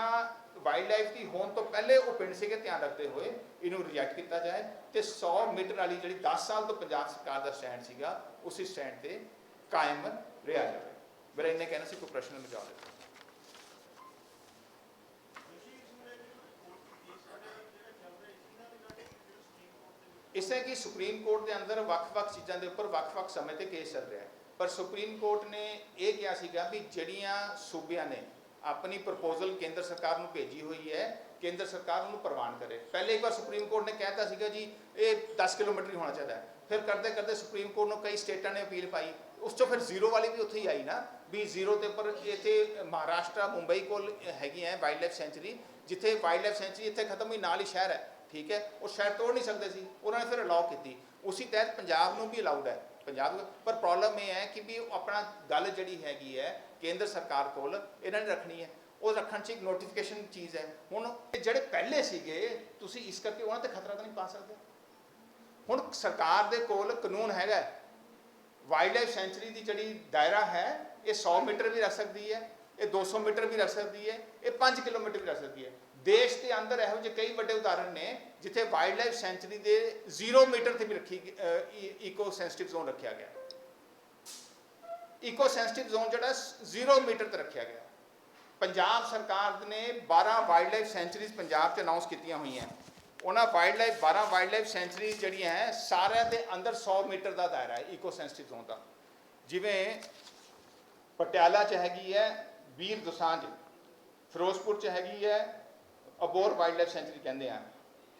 ਆਪਣਾ wild life ਦੀ ਹੋਣ ਤੋਂ ਪਹਿਲੇ ਉਹ ਪਿੰਡ ਸੀਗੇ ਧਿਆਨ ਰੱਖਦੇ ਹੋਏ, ਇਹਨੂੰ ਰਿਜੈਕਟ ਕੀਤਾ ਜਾਏ ਤੇ 100 ਮੀਟਰ ਵਾਲੀ ਜਿਹੜੀ 10 ਸਾਲ ਤੋਂ ਪੰਜਾਬ ਸਰਕਾਰ ਦਾ ਸਟੈਂਡ ਸੀਗਾ, ਉਸੇ ਸਟੈਂਡ ਤੇ ਕਾਇਮ ਰਿਹਾ ਜਾਵੇ। ਮੇਰਾ ਇੰਨੇ ਕਹਿਣਾ ਸੀ, ਕੋਈ ਪ੍ਰਸ਼ਨ ਲਗਾਓ ਦੇ ਇਸੇ ਕਿ ਸੁਪਰੀਮ ਕੋਰਟ ਦੇ ਅੰਦਰ ਵੱਖ-ਵੱਖ ਚੀਜ਼ਾਂ ਦੇ ਉੱਪਰ ਵੱਖ-ਵੱਖ ਸਮੇਂ ਤੇ ਕੇਸ ਚੱਲ ਰਿਹਾ ਹੈ। ਪਰ ਸੁਪਰੀਮ ਕੋਰਟ ਨੇ ਇਹ ਕਿਹਾ ਸੀਗਾ ਵੀ ਜਿਹੜੀਆਂ ਸੂਬਿਆਂ ਨੇ ਆਪਣੀ ਪ੍ਰਪੋਜ਼ਲ ਕੇਂਦਰ ਸਰਕਾਰ ਨੂੰ ਭੇਜੀ ਹੋਈ ਹੈ, ਕੇਂਦਰ ਸਰਕਾਰ ਉਹਨੂੰ ਪ੍ਰਵਾਨ ਕਰੇ। ਪਹਿਲੇ ਇੱਕ ਵਾਰ ਸੁਪਰੀਮ ਕੋਰਟ ਨੇ ਕਹਿਤਾ ਸੀਗਾ ਜੀ, ਇਹ 10 ਕਿਲੋਮੀਟਰ ਹੀ ਹੋਣਾ ਚਾਹੀਦਾ ਹੈ। ਫਿਰ ਕਰਦੇ ਕਰਦੇ ਸੁਪਰੀਮ ਕੋਰਟ ਨੂੰ ਕਈ ਸਟੇਟਾਂ ਨੇ ਅਪੀਲ ਪਾਈ। ਉਸ ਤੋਂ ਫਿਰ ਜ਼ੀਰੋ ਵਾਲੀ ਵੀ ਉੱਥੇ ਹੀ ਆਈ ਨਾ, ਵੀ ਜ਼ੀਰੋ ਦੇ ਉੱਪਰ ਇੱਥੇ ਮਹਾਰਾਸ਼ਟਰ, ਮੁੰਬਈ ਕੋਲ ਹੈਗੀ ਹੈ ਵਾਈਲਡ ਲਾਈਫ ਸੈਂਚੁਰੀ, ਜਿੱਥੇ ਵਾਈਲਡ ਲਾਈਫ ਸੈਂਚੁਰੀ ਇੱਥੇ ਖਤਮ ਹੋਈ ਨਾਲ ਹੀ ਸ਼ਹਿਰ ਹੈ, ਠੀਕ ਹੈ? ਉਹ ਸ਼ਹਿਰ ਤੋੜ ਨਹੀਂ ਸਕਦੇ ਸੀ। ਉਹਨਾਂ ਨੇ ਫਿਰ ਅਲਾਉ ਕੀਤੀ। ਉਸੇ ਤਹਿਤ ਪੰਜਾਬ ਨੂੰ ਵੀ ਅਲਾਉਡ ਹੈ। ਪੰਜਾਬ ਪਰ ਪ੍ਰੋਬਲਮ ਇਹ ਹੈ ਕਿ ਵੀ ਆਪਣਾ ਗੱਲ ਜਿਹੜੀ ਹੈਗੀ ਹੈ ਕੇਂਦਰ ਸਰਕਾਰ ਕੋਲ, ਇਹਨਾਂ ਨੇ ਰੱਖਣੀ ਹੈ। ਉਹ ਰੱਖਣ 'ਚ ਇੱਕ ਨੋਟੀਫਿਕੇਸ਼ਨ ਚੀਜ਼ ਹੈ। ਹੁਣ ਇਹ ਜਿਹੜੇ ਪਹਿਲੇ ਸੀਗੇ, ਤੁਸੀਂ ਇਸ ਕਰਕੇ ਉਹਨਾਂ ਤੇ ਖਤਰਾ ਤਾਂ ਨਹੀਂ ਪਾ ਸਕਦੇ। ਹੁਣ ਸਰਕਾਰ ਦੇ ਕੋਲ ਕਾਨੂੰਨ ਹੈਗਾ ਵਾਈਲਡ ਲਾਈਫ ਸੈਂਚਰੀ ਦੀ ਜਿਹੜੀ ਦਾਇਰਾ ਹੈ, ਇਹ 100 ਮੀਟਰ ਵੀ ਰੱਖ ਸਕਦੀ ਹੈ, ਇਹ 200 ਮੀਟਰ ਵੀ ਰੱਖ ਸਕਦੀ ਹੈ, ਇਹ 5 ਕਿਲੋਮੀਟਰ ਵੀ ਰੱਖ ਸਕਦੀ ਹੈ। ਦੇਸ਼ ਦੇ ਅੰਦਰ ਇਹੋ ਜਿਹੇ ਕਈ ਵੱਡੇ ਉਦਾਹਰਣ ਨੇ, ਜਿੱਥੇ ਵਾਈਲਡ ਲਾਈਫ ਸੈਂਚੁਰੀ ਦੇ 0 ਮੀਟਰ ਤੇ ਵੀ ਰੱਖੀ ਇਕੋ ਸੈਂਸਿਟਿਵ ਜ਼ੋਨ ਰੱਖਿਆ ਗਿਆ। ਇਕੋ ਸੈਂਸਿਟਿਵ ਜ਼ੋਨ ਜਿਹੜਾ 0 ਮੀਟਰ ਤੇ ਰੱਖਿਆ ਗਿਆ। ਪੰਜਾਬ ਸਰਕਾਰ ਨੇ 12 ਵਾਈਲਡ ਲਾਈਫ ਸੈਂਚਰੀਜ਼ ਪੰਜਾਬ 'ਚ ਅਨਾਉਂਸ ਕੀਤੀਆਂ ਹੋਈਆਂ। ਉਹਨਾਂ wildlife 12 wildlife sanctuaries ਜਿਹੜੀਆਂ ਹੈ, ਸਾਰਿਆਂ ਦੇ ਅੰਦਰ 100 ਮੀਟਰ ਦਾ ਦਾਇਰਾ ਹੈ ਇਕੋ ਸੈਂਸਿਟਿਵ ਜ਼ੋਨ ਦਾ। ਜਿਵੇਂ ਪਟਿਆਲਾ 'ਚ ਹੈਗੀ ਹੈ ਵੀਰ ਦੁਸਾਂਝ। ਫਿਰੋਜ਼ਪੁਰ 'ਚ ਹੈਗੀ ਹੈ ਅਬੋਰ ਵਾਈਲਡ ਲਾਈਫ ਸੈਂਚੁਰੀ ਕਹਿੰਦੇ ਆ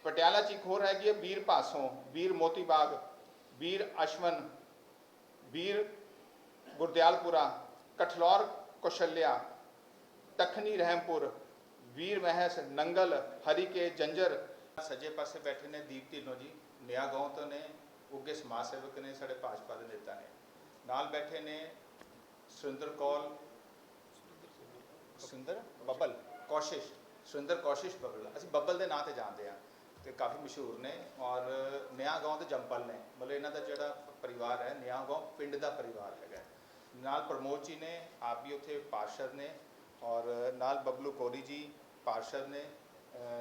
ਪਟਿਆਲਾ 'ਚ ਇੱਕ ਹੋਰ ਹੈਗੀ ਹੈ ਵੀਰ ਭਾਸੋਂ ਵੀਰ ਮੋਤੀ ਬਾਗ ਵੀਰ ਅਸ਼ਵਨ ਵੀਰ ਗੁਰਦਿਆਲਪੁਰਾ ਕਠਲੌਰ ਕੁਸ਼ਲਿਆ ਤਖਨੀ ਰਹਿਮਪੁਰ ਵੀਰ ਮਹਿਸ ਨੰਗਲ ਹਰੀਕੇ ਜੰਜਰ ਸੱਜੇ ਪਾਸੇ ਬੈਠੇ ਨੇ ਦੀਪ ਢਿੱਲੋਂ ਜੀ ਨਿਆ ਗਾਉਂ ਤੋਂ ਨੇ ਉੱਗੇ ਸਮਾਜ ਸੇਵਕ ਨੇ ਸਾਡੇ ਭਾਜਪਾ ਦੇ ਨੇਤਾ ਨੇ ਨਾਲ ਬੈਠੇ ਨੇ ਸੁਰਿੰਦਰ ਕੌਲ ਸੁਰਿੰਦਰ ਬੱਬਲ ਕੋਸ਼ਿਸ਼ ਸੁਰਿੰਦਰ ਕੋਸ਼ਿਸ਼ ਬੱਬਲ। ਅਸੀਂ ਬੱਬਲ ਦੇ ਨਾਂ ਤੇ ਜਾਣਦੇ ਆ ਤੇ ਕਾਫੀ ਮਸ਼ਹੂਰ ਨੇ ਔਰ ਨਿਆ ਗਾਉਂ ਦੇ ਜੰਪਲ ਨੇ। ਮਤਲਬ ਇਹਨਾਂ ਦਾ ਜਿਹੜਾ ਪਰਿਵਾਰ ਹੈ ਨਿਆ ਗਾਉਂ ਪਿੰਡ ਦਾ ਪਰਿਵਾਰ ਹੈਗਾ ਨਾਲ ਪ੍ਰਮੋਦ ਜੀ ਨੇ ਆਪ ਵੀ ਉੱਥੇ ਪਾਰਸ਼ਦ ਨੇ ਔਰ ਨਾਲ ਬਬਲੂ ਕੋਰੀ ਜੀ ਪਾਰਸ਼ਦ ਨੇ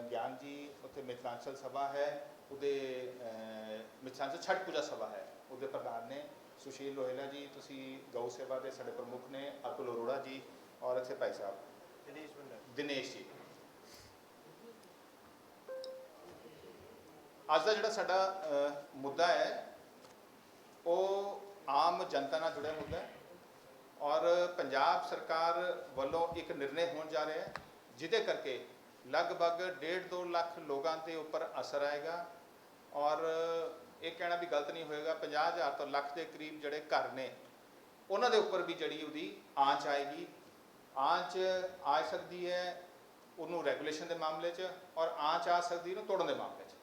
ਗਿਆਨ ਜੀ ਉੱਥੇ ਮਿਥਲਾਂਚਲ ਸਭਾ ਹੈ ਉਹਦੇ ਅ, ਮਿਥਲਾਂਚਲ ਛਠ ਪੂਜਾ ਸਭਾ ਹੈ ਉਹਦੇ ਪ੍ਰਧਾਨ ਨੇ। ਸੁਸ਼ੀਲ ਲੋਹੇਲਾ ਜੀ ਤੁਸੀਂ ਗਊ ਸੇਵਾ ਦੇ ਸਾਡੇ ਪ੍ਰਮੁੱਖ ਨੇ ਅਤੁਲ ਅਰੋੜਾ ਜੀ ਔਰ ਇੱਥੇ ਭਾਈ ਸਾਹਿਬ। ਦਿਨੇਸ਼ ਜੀ। ਅੱਜ ਦਾ ਜਿਹੜਾ ਸਾਡਾ ਅ, ਮੁੱਦਾ ਹੈ ਉਹ ਆਮ ਜਨਤਾ ਨਾਲ ਜੁੜਿਆ ਮੁੱਦਾ ਹੈ ਔਰ ਪੰਜਾਬ ਸਰਕਾਰ ਵੱਲੋਂ ਇੱਕ ਨਿਰਣੇ ਹੋਣ ਜਾ ਰਿਹਾ ਹੈ ਜਿਹਦੇ ਕਰਕੇ ਲਗਭਗ 1.5 ਲੱਖ ਲੋਕਾਂ ਦੇ ਉੱਪਰ ਅਸਰ ਆਏਗਾ ਔਰ ਇਹ ਕਹਿਣਾ ਵੀ ਗਲਤ ਨਹੀਂ ਹੋਏਗਾ 50000 ਤੋਂ ਲੱਖ ਦੇ ਕਰੀਬ ਜਿਹੜੇ ਘਰ ਨੇ ਉਹਨਾਂ ਦੇ ਉੱਪਰ ਵੀ ਜਿਹੜੀ ਉਹਦੀ ਆਂਚ ਆਏਗੀ। ਆਂਚ ਆ ਸਕਦੀ ਹੈ ਉਹਨੂੰ ਰੈਗੂਲੇਸ਼ਨ ਦੇ ਮਾਮਲੇ 'ਚ ਔਰ ਆਂਚ ਆ ਸਕਦੀ ਉਹਨੂੰ ਤੋੜਨ ਦੇ ਮਾਮਲੇ 'ਚ।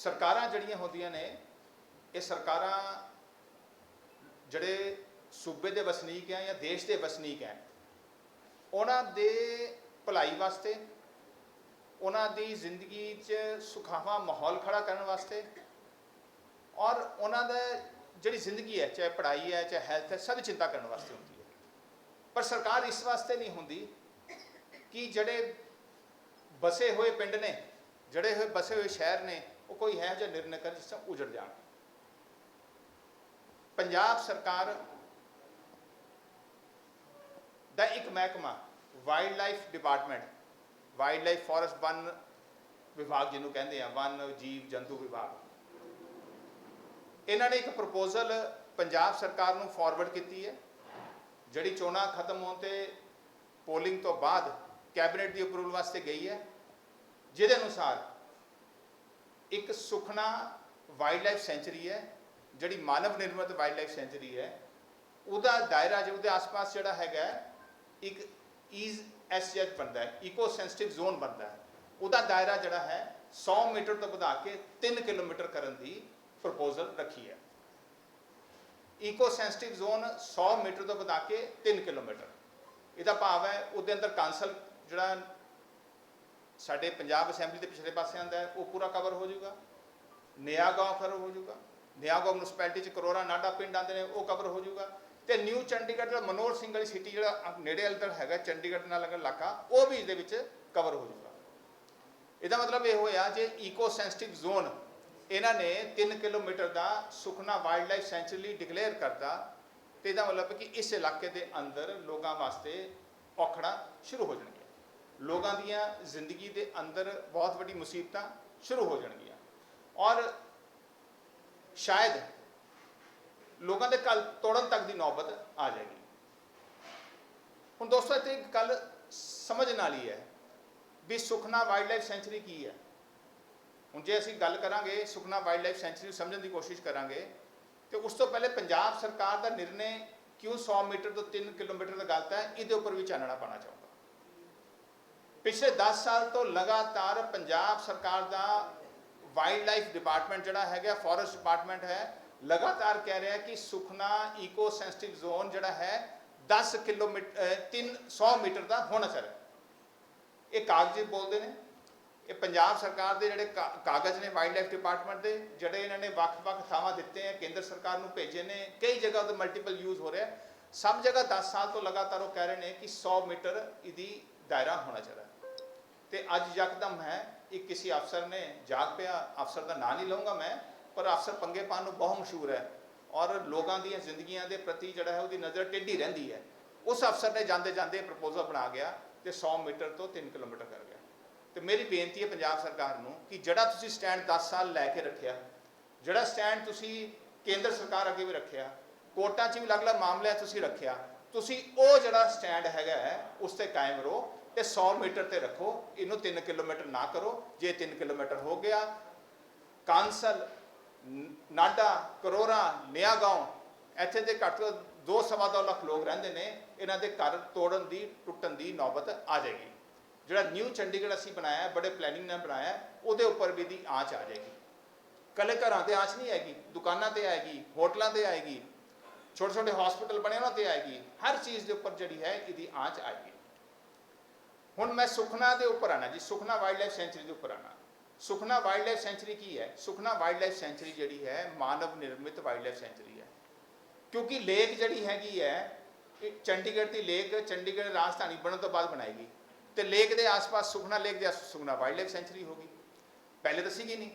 ਸਰਕਾਰਾਂ ਜਿਹੜੀਆਂ ਹੁੰਦੀਆਂ ਨੇ, ਇਹ ਸਰਕਾਰਾਂ ਜਿਹੜੇ ਸੂਬੇ ਦੇ ਵਸਨੀਕ ਹੈ ਜਾਂ ਦੇਸ਼ ਦੇ ਵਸਨੀਕ ਹੈ ਉਹਨਾਂ ਦੇ ਭਲਾਈ ਵਾਸਤੇ, ਉਹਨਾਂ ਦੀ ਜ਼ਿੰਦਗੀ 'ਚ ਸੁਖਾਵਾਂ ਮਾਹੌਲ ਖੜਾ ਕਰਨ ਵਾਸਤੇ ਔਰ ਉਹਨਾਂ ਦਾ ਜਿਹੜੀ ਜ਼ਿੰਦਗੀ ਹੈ ਚਾਹੇ ਪੜ੍ਹਾਈ ਹੈ ਚਾਹੇ ਹੈਲਥ ਹੈ ਸਭ ਚਿੰਤਾ ਕਰਨ ਵਾਸਤੇ ਹੁੰਦੀ ਹੈ ਪਰ ਸਰਕਾਰ ਇਸ ਵਾਸਤੇ ਨਹੀਂ ਹੁੰਦੀ ਕਿ ਜਿਹੜੇ ਬਸੇ ਹੋਏ ਪਿੰਡ ਨੇ, ਜਿਹੜੇ ਹੋਏ, ਬਸੇ ਹੋਏ ਸ਼ਹਿਰ ਨੇ ਉਹ ਕੋਈ ਹੈ ਜਿਹਾ ਨਿਰਣੈ ਕਰ ਜਿਸ ਤਰ੍ਹਾਂ ਉਜੜ ਜਾਣ। ਪੰਜਾਬ ਸਰਕਾਰ ਦਾ ਇੱਕ ਮਹਿਕਮਾ wildlife department wildlife forest ਵਨ ਵਿਭਾਗ ਜਿਹਨੂੰ ਕਹਿੰਦੇ ਆ, ਵਨ ਜੀਵ ਜੰਤੂ ਵਿਭਾਗ। ਇਹਨਾਂ ਨੇ ਇੱਕ ਪ੍ਰਪੋਜ਼ਲ ਪੰਜਾਬ ਸਰਕਾਰ ਨੂੰ ਫਾਰਵਰਡ ਕੀਤੀ ਹੈ, ਜਿਹੜੀ ਚੋਣਾਂ ਖਤਮ ਹੋਣ ਤੇ ਪੋਲਿੰਗ ਤੋਂ ਬਾਅਦ ਕੈਬਨਿਟ ਦੀ ਅਪਰੂਵਲ ਵਾਸਤੇ ਗਈ ਹੈ, ਜਿਹਦੇ ਅਨੁਸਾਰ ਇੱਕ ਸੁਖਨਾ ਵਾਈਲਡ ਲਾਈਫ ਸੈਂਚੁਰੀ ਹੈ ਜਿਹੜੀ ਮਾਨਵ ਨਿਰਮਿਤ ਵਾਈਲਡ ਲਾਈਫ ਸੈਂਚੁਰੀ ਹੈ। ਉਹਦਾ ਦਾਇਰਾ ਜੋ ਉਹਦੇ ਆਸ-ਪਾਸ ਜਿਹੜਾ ਹੈਗਾ ਹੈ, ਇੱਕ ਈਜ਼ ਐਸਐਚ ਬਣਦਾ ਹੈ ਇਕੋ ਸੈਂਸਿਟਿਵ ਜ਼ੋਨ ਬਣਦਾ ਹੈ। ਉਹਦਾ ਦਾਇਰਾ ਜਿਹੜਾ ਹੈ 100 ਮੀਟਰ ਤੋਂ ਵਧਾ ਕੇ 3 ਕਿਲੋਮੀਟਰ ਕਰਨ ਦੀ ਪ੍ਰਪੋਜ਼ਲ ਰੱਖੀ ਹੈ। ਇਕੋ ਸੈਂਸਿਟਿਵ ਜ਼ੋਨ 100 ਮੀਟਰ ਤੋਂ ਵਧਾ ਕੇ 3 ਕਿਲੋਮੀਟਰ। ਇਹਦਾ ਭਾਵ ਹੈ ਉਹਦੇ ਅੰਦਰ ਕਾਂਸਲ ਜਿਹੜਾ ਸਾਡੇ ਪੰਜਾਬ ਅਸੈਂਬਲੀ ਦੇ ਪਿਛਲੇ ਪਾਸੇ ਆਂਦਾ ਉਹ ਪੂਰਾ ਕਵਰ ਹੋ ਜਾਊਗਾ। ਨਿਆ ਗਾঁव ਕਵਰ ਹੋ ਜਾਊਗਾ। ਨਿਆ ਗਾਉਂ ਮਿਊਨਿਸਪੈਲਿਟੀ ਚ ਕਰੋੜਾ ਨਾਡਾ ਪਿੰਡ ਆਂਦੇ ਨੇ, ਉਹ ਕਵਰ ਹੋ ਜਾਊਗਾ। ਤੇ ਨਿਊ ਚੰਡੀਗੜ੍ਹ ਦਾ ਮਨੋਹਰ ਸਿੰਘ ਵਾਲੀ ਸਿਟੀ ਜਿਹੜਾ ਨੇੜੇ ਅੰਦਰ ਹੈਗਾ, ਚੰਡੀਗੜ੍ਹ ਨਾਲ ਲੱਗਣ ਇਲਾਕਾ, ਉਹ ਵੀ ਇਹਦੇ ਵਿੱਚ ਕਵਰ ਹੋ ਜਾਊਗਾ। ਇਹਦਾ ਮਤਲਬ ਇਹ ਹੋਇਆ ਜੇ ਈਕੋ ਸੈਂਸਿਟਿਵ ਜ਼ੋਨ ਇਹਨਾਂ ਨੇ 3 ਕਿਲੋਮੀਟਰ ਦਾ Sukhna wildlife sanctuary declare ਕਰਤਾ, ਤੇ ਇਹਦਾ ਮਤਲਬ ਕਿ ਇਸ ਇਲਾਕੇ ਦੇ ਅੰਦਰ ਲੋਕਾਂ ਵਾਸਤੇ ਔਖੜਾ ਸ਼ੁਰੂ ਹੋ ਜਾਣਗੀਆਂ ਲੋਕਾਂ ਦੀਆਂ ਜ਼ਿੰਦਗੀ ਦੇ ਅੰਦਰ ਬਹੁਤ ਵੱਡੀ ਮੁਸੀਬਤਾਂ ਸ਼ੁਰੂ ਹੋ ਜਾਣਗੀਆਂ। ਔਰ ਸ਼ਾਇਦ ਲੋਕਾਂ ਦੇ ਕੱਲ ਤੋੜਨ ਤੱਕ ਦੀ ਨੌਬਤ ਆ ਜਾਏਗੀ। ਹੁਣ ਦੋਸਤੋ, ਇੱਥੇ ਇੱਕ ਗੱਲ ਸਮਝਣ ਵਾਲੀ ਹੈ ਵੀ ਸੁਖਨਾ ਵਾਈਲਡ ਲਾਈਫ ਸੈਂਚੁਰੀ ਕੀ ਹੈ। ਹੁਣ ਜੇ ਅਸੀਂ ਗੱਲ ਕਰਾਂਗੇ ਸੁਖਨਾ ਵਾਈਲਡ ਲਾਈਫ ਸੈਂਚੁਰੀ ਨੂੰ ਸਮਝਣ ਦੀ ਕੋਸ਼ਿਸ਼ ਕਰਾਂਗੇ, ਤੇ ਉਸ ਤੋਂ ਪਹਿਲੇ ਪੰਜਾਬ ਸਰਕਾਰ ਦਾ ਨਿਰਣੇ ਕਿਉਂ 100 ਮੀਟਰ ਤੋਂ 3 ਕਿਲੋਮੀਟਰ ਦਾ ਗਲਤ ਹੈ, ਇਹਦੇ ਉੱਪਰ ਵੀ ਚਾਨਣਾ ਪਾਣਾ ਚਾਹੁੰਦਾ ਪਿਛਲੇ 10 ਸਾਲ ਤੋਂ ਲਗਾਤਾਰ ਪੰਜਾਬ ਸਰਕਾਰ ਦਾ ਵਾਈਲਡ ਲਾਈਫ ਡਿਪਾਰਟਮੈਂਟ ਜਿਹੜਾ ਹੈਗਾ, ਫੋਰੈਸਟ ਡਿਪਾਰਟਮੈਂਟ ਹੈ, ਲਗਾਤਾਰ ਕਹਿ ਰਿਹਾ ਕਿ ਸੁਖਨਾ ਈਕੋ ਸੈਂਸਿਟਿਵ ਜ਼ੋਨ ਜਿਹੜਾ ਹੈ 10 ਕਿਲੋਮੀਟਰ 300 ਮੀਟਰ ਦਾ ਹੋਣਾ ਚਾਹੀਦਾ ਇਹ ਕਾਗਜ਼ੀ ਬੋਲਦੇ ਨੇ। ਇਹ ਪੰਜਾਬ ਸਰਕਾਰ ਦੇ ਜਿਹੜੇ ਕਾ- ਕਾਗਜ਼ ਨੇ ਵਾਈਲਡ ਲਾਈਫ ਡਿਪਾਰਟਮੈਂਟ ਦੇ, ਜਿਹੜੇ ਇਹਨਾਂ ਨੇ ਵੱਖ-ਵੱਖ ਥਾਵਾਂ ਦਿੱਤੇ ਆ ਕੇਂਦਰ ਸਰਕਾਰ ਨੂੰ ਭੇਜੇ ਨੇ, ਕਈ ਜਗ੍ਹਾ ਤੇ ਮਲਟੀਪਲ ਯੂਜ਼ ਹੋ ਰਿਹਾ ਸਭ ਜਗ੍ਹਾ 10 ਸਾਲ ਤੋਂ ਲਗਾਤਾਰ ਉਹ ਕਹਿ ਰਹੇ ਨੇ ਕਿ 100 ਮੀਟਰ ਇਹਦੀ ਦਾਇਰਾ ਹੋਣਾ ਚਾਹੀਦਾ ਤੇ ਅੱਜ ਯਕਦਮ ਹੈ, ਇੱਕ ਕਿਸੇ ਅਫਸਰ ਨੇ ਜਾਗ ਪਿਆ, ਅਫਸਰ ਦਾ ਨਾਂ ਨਹੀਂ ਲਵਾਂਗਾ ਮੈਂ, ਪਰ ਅਫਸਰ ਪੰਗੇ ਪਾਉਣ ਨੂੰ ਬਹੁਤ ਮਸ਼ਹੂਰ ਹੈ। ਔਰ ਲੋਕਾਂ ਦੀਆਂ ਜ਼ਿੰਦਗੀਆਂ ਦੇ ਪ੍ਰਤੀ ਜਿਹੜਾ ਹੈ, ਉਹਦੀ ਨਜ਼ਰ ਟੇਢੀ ਰਹਿੰਦੀ ਹੈ। ਉਸ ਅਫਸਰ ਨੇ ਜਾਂਦੇ ਜਾਂਦੇ ਪ੍ਰਪੋਜ਼ਲ ਬਣਾ ਗਿਆ ਤੇ 100 ਮੀਟਰ ਤੋਂ 3 ਕਿਲੋਮੀਟਰ ਕਰ ਗਿਆ। ਤੇ ਮੇਰੀ ਬੇਨਤੀ ਹੈ ਪੰਜਾਬ ਸਰਕਾਰ ਨੂੰ ਕਿ ਜਿਹੜਾ ਤੁਸੀਂ ਸਟੈਂਡ 10 ਸਾਲ ਲੈ ਕੇ ਰੱਖਿਆ, ਜਿਹੜਾ ਸਟੈਂਡ ਤੁਸੀਂ ਕੇਂਦਰ ਸਰਕਾਰ ਅੱਗੇ ਵੀ ਰੱਖਿਆ, ਕੋਰਟਾਂ 'ਚ ਵੀ ਅਲੱਗ-ਅਲੱਗ ਮਾਮਲਿਆਂ 'ਚ ਤੁਸੀਂ ਰੱਖਿਆ, ਤੁਸੀਂ ਉਹ ਜਿਹੜਾ ਸਟੈਂਡ ਹੈਗਾ ਹੈ, ਉਸ ਤੇ ਕਾਇਮ ਰਹੋ। ਤੇ 100 ਮੀਟਰ ਤੇ ਰੱਖੋ, ਇਹਨੂੰ 3 ਕਿਲੋਮੀਟਰ ਨਾ ਕਰੋ, ਜੇ 3 ਕਿਲੋਮੀਟਰ ਹੋ ਗਿਆ, ਕਾਂਸਲ ਨਾਡਾ ਕਰੋਰਾ ਨਿਆਗਾਉਂ ਇੱਥੇ ਦੇ ਘੱਟ ਤੋਂ ਦੋ ਸਵਾ ਦੋ ਲੱਖ ਲੋਕ ਰਹਿੰਦੇ ਨੇ, ਇਹਨਾਂ ਦੇ ਘਰ ਤੋੜਨ ਦੀ, ਟੁੱਟਣ ਦੀ ਨੌਬਤ ਆ ਜਾਏਗੀ। ਜਿਹੜਾ ਨਿਊ ਚੰਡੀਗੜ੍ਹ ਅਸੀਂ ਬਣਾਇਆ, ਬੜੇ ਪਲੈਨਿੰਗ ਨਾਲ ਬਣਾਇਆ, ਉਹਦੇ ਉੱਪਰ ਵੀ ਦੀ ਆਂਚ ਆ ਜਾਏਗੀ। ਕੱਲੇ ਘਰਾਂ ਤੇ ਆਂਚ ਨਹੀਂ ਆਏਗੀ, ਦੁਕਾਨਾਂ ਤੇ ਆਏਗੀ, ਹੋਟਲਾਂ ਤੇ ਆਏਗੀ ਛੋਟੇ ਛੋਟੇ ਹਸਪੀਟਲ ਬਣੇ ਉਹਨਾਂ ਤੇ ਆਏਗੀ, ਹਰ ਚੀਜ਼ ਦੇ ਉੱਪਰ ਜਿਹੜੀ ਹੈ, ਇਹਦੀ ਆਂਚ ਆਏਗੀ ਹੁਣ ਮੈਂ ਸੁਖਨਾ ਦੇ ਉੱਪਰ ਆਣਾ ਜੀ, ਸੁਖਨਾ ਵਾਈਲਡ ਲਾਈਫ ਸੈਂਚੁਰੀ ਦੇ ਉੱਪਰ ਆਣਾ ਸੁਖਨਾ ਵਾਈਲਡ ਲਾਈਫ ਸੈਂਚੁਰੀ ਕੀ ਹੈ? ਸੁਖਨਾ ਵਾਈਲਡ ਲਾਈਫ ਸੈਂਚੁਰੀ ਜਿਹੜੀ ਹੈ, ਮਾਨਵ ਨਿਰਮਿਤ ਵਾਈਲਡ ਲਾਈਫ ਸੈਂਚੁਰੀ ਹੈ। ਕਿਉਂਕਿ ਲੇਕ ਜਿਹੜੀ ਹੈਗੀ ਹੈ, ਇਹ ਚੰਡੀਗੜ੍ਹ ਦੀ ਲੇਕ ਚੰਡੀਗੜ੍ਹ ਰਾਜਧਾਨੀ ਬਣਨ ਤੋਂ ਬਾਅਦ ਬਣਾਏਗੀ ਤੇ ਲੇਕ ਦੇ ਆਸ-ਪਾਸ ਸੁਖਨਾ ਲੇਕ ਦੇ ਸੁਖਨਾ ਵਾਈਲਡ ਲਾਈਫ ਸੈਂਚੁਰੀ ਹੋਗੀ ਪਹਿਲੇ ਤਾਂ ਸੀਗੀ ਨਹੀਂ।